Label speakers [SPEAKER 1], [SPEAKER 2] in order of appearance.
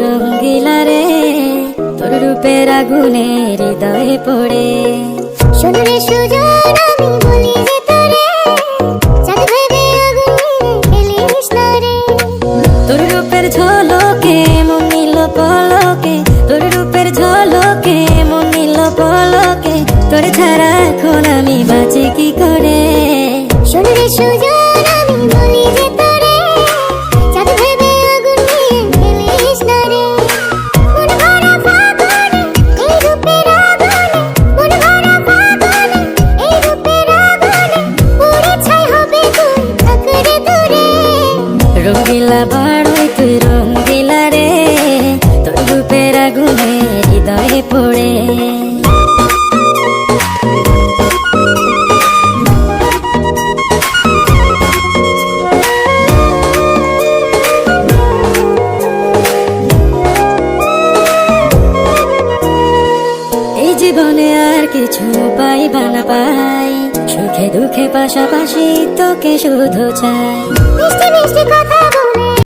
[SPEAKER 1] রঙ্গিলা রে তোর রূপের আগুনে হৃদয়ে পড়ে।
[SPEAKER 2] সোনারে সুজন আমি বলি যে তোরে চাঁদ ভেবে আগুনে
[SPEAKER 1] তোর রূপের ঝলকে মন নিল পলকে তোর রূপের ঝলকে মন নিল পলকে তোর ছাড়া এখন আমি বাঁচি কি করে?
[SPEAKER 2] সোনারে সুজন আমি বলি
[SPEAKER 1] রঙ্গিলা বাড়ই তুই রঙ্গিলা রে, তোর রূপের আগুনে হৃদয়ে পড়ে। জীবনে আর কিছু পাই বানা পাই। সুখে দুঃখে পাশাপাশি তোকে শুধু চাই।
[SPEAKER 2] মিষ্টি মিষ্টি কথা বলে